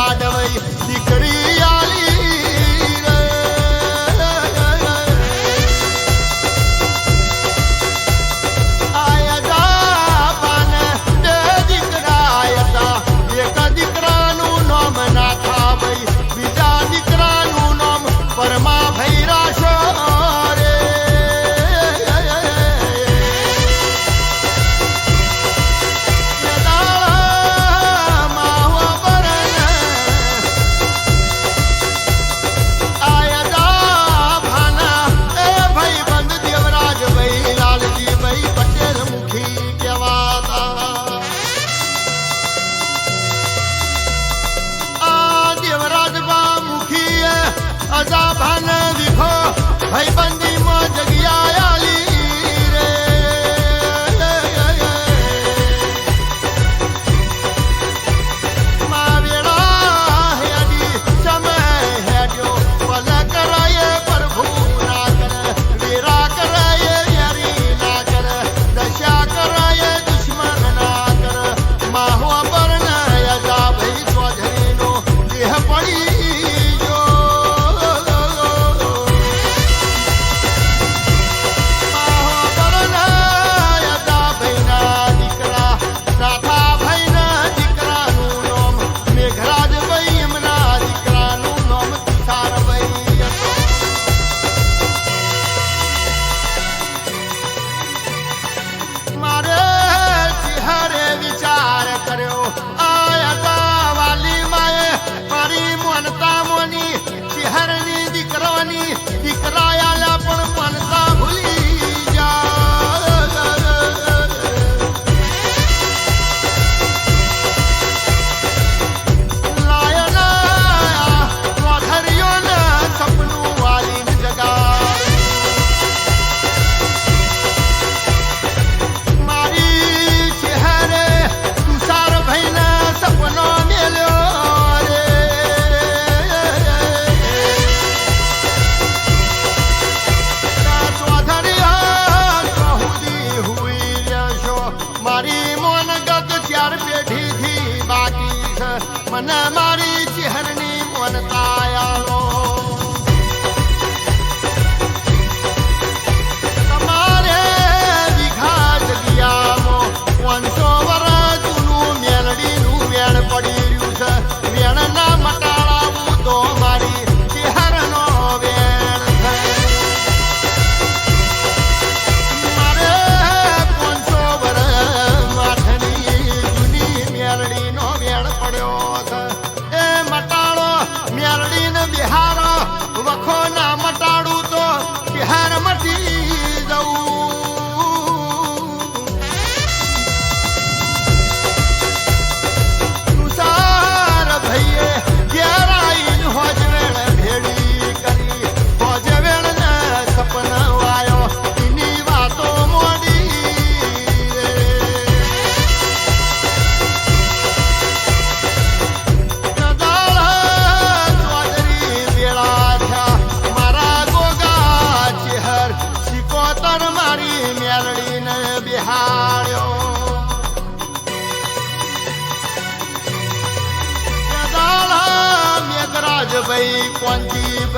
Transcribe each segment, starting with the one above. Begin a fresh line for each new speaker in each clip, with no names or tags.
மாதவை મારી મોન ગત ચાર પેઢી થી બાકી છે. મને મારી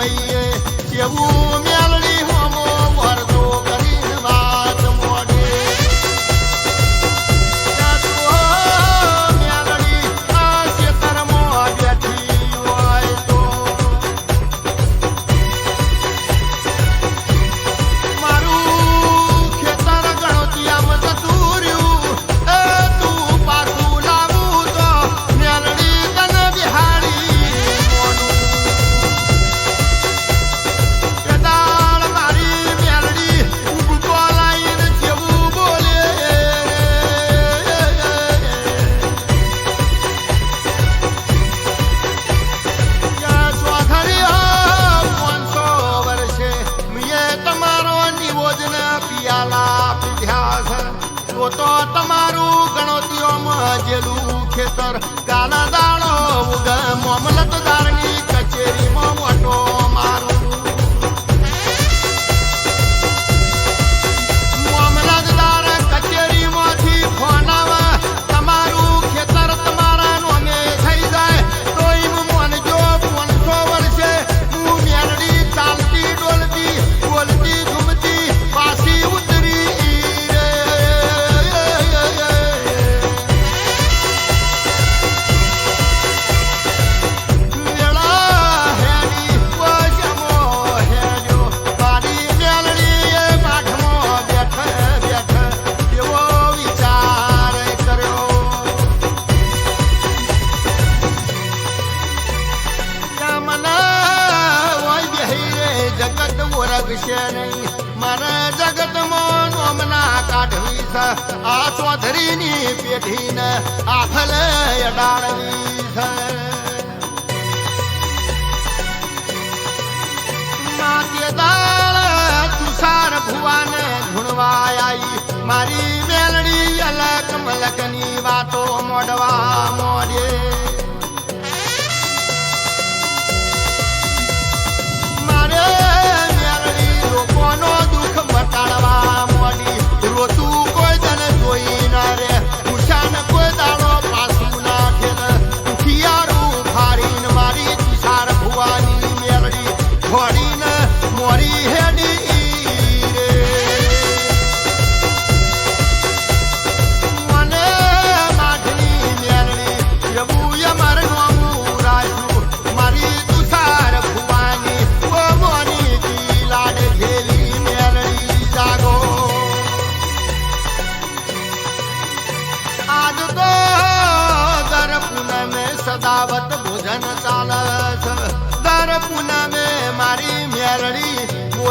பையே எவ்வூமி અમારું ગણોતીઓમાં જેલું ખેતર. કાના દાણો ઉગ મામલતદારની કચેરીમાં મોટો પેઢીન આફલે અડાળવી દાળ તુષાર ભુવાને ધૂણવા આવી મારી મેલડી અલક મલકની વાતો મોડવા મોડે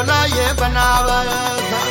ઢોલાએ બનાવ.